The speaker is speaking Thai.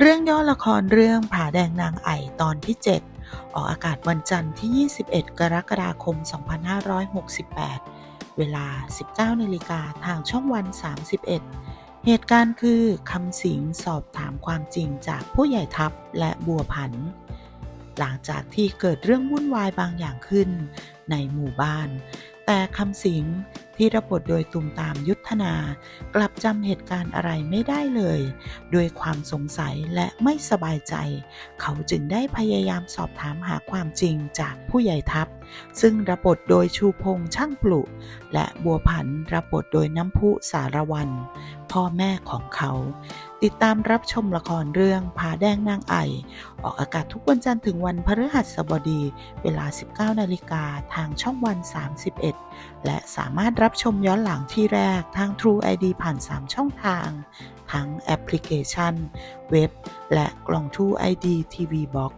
เรื่องย่อละครเรื่องผาแดงนางไอตอนที่ 7 ออกอากาศวันจันทร์ที่ 21 กรกฎาคม 2568 เวลา 19นาฬิกาทางช่องวัน 31 เหตุการณ์คือคำสิงสอบถามความจริงจากผู้ใหญ่ทัพและบัวผัน หลังจากที่เกิดเรื่องวุ่นวายบางอย่างขึ้นในหมู่บ้าน แต่คำสิง ที่รับบทโดยตุมตามยุทธนา กลับจำเหตุการณ์อะไรไม่ได้เลยด้วยความสงสัยและไม่สบายใจ เขาจึงได้พยายามสอบถามหาความจริงจากผู้ใหญ่ทัพซึ่งรับบทโดยชูพงษ์ช่างปลุ และบัวผันรับบทโดยน้ำพุสารวัน พ่อแม่ของเขา ติดตามรับชมละครเรื่องผาแดงนางไอ ออกอากาศทุกวันจันทร์ถึงวันพฤหัสบดี เวลา 19 นาฬิกาทางช่องวัน 31 และสามารถรับชมย้อนหลังที่แรกทาง True ID ผ่าน 3 ช่องทางทั้งแอปพลิเคชัน เว็บ และกล่อง True ID TV Box